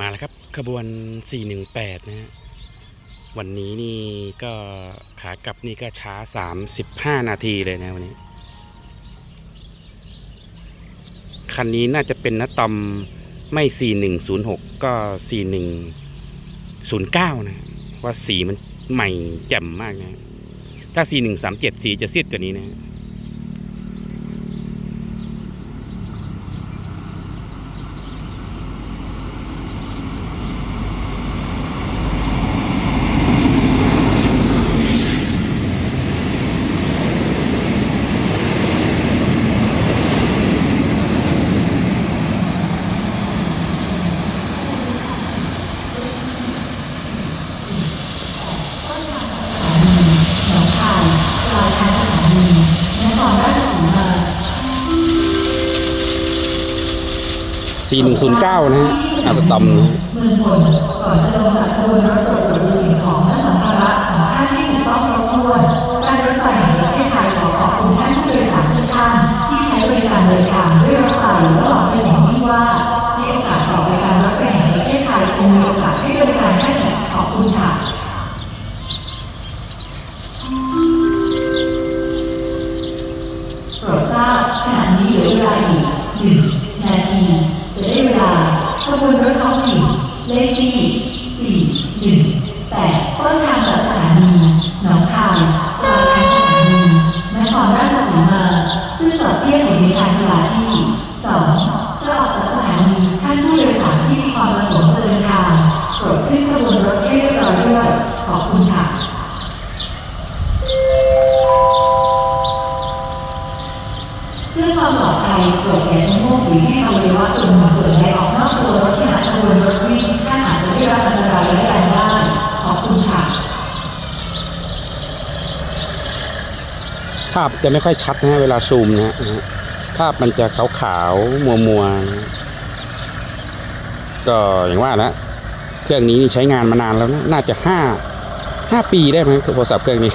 มาแล้วครับขบวน 418 นะฮะวันนี้นี่ก็ขากลับนี่ก็ช้า 35 นาทีเลยนะวันนี้ คันนี้น่าจะเป็นนะตอมไม่ 4106 ก็ 4109 นะว่าสีมันใหม่แจ่มมากนะ ถ้า 4137 สีจะซียดกว่านี้นะ 4109 นะฮะอาสตอมนะฮะโปรดทราบขณะนี้เหลือเวลาอีกหนึ่งนาทีจะได้เวลา ขบวนรถท้องถิ่นเลขที่ 418 ต้นทางสถานีหนองคายปลางสถานีนครราชสีมาซึ่งจอดเทียบของดิฉันเวลาที่ 2 เพื่อความปลอดภัยโปรดอย่าชะโงกหรือให้อวัยวะส่วนหนึ่งส่วนใดออกนอกตัวรถขณะขบวนรถวิ่งถ้าอาจจะได้รับอันตรายร้ายแรงได้ขอบคุณค่ะ ภาพจะไม่ค่อยชัดนะฮะเวลาซูมนะฮะนะภาพมันจะขาวๆมัวมัวๆนะก็อย่างว่านะเครื่องนี้นี่ใช้งานมานานแล้วนะน่าจะห้าห้าปีได้ไหมโทรศัพท์เครื่องนี้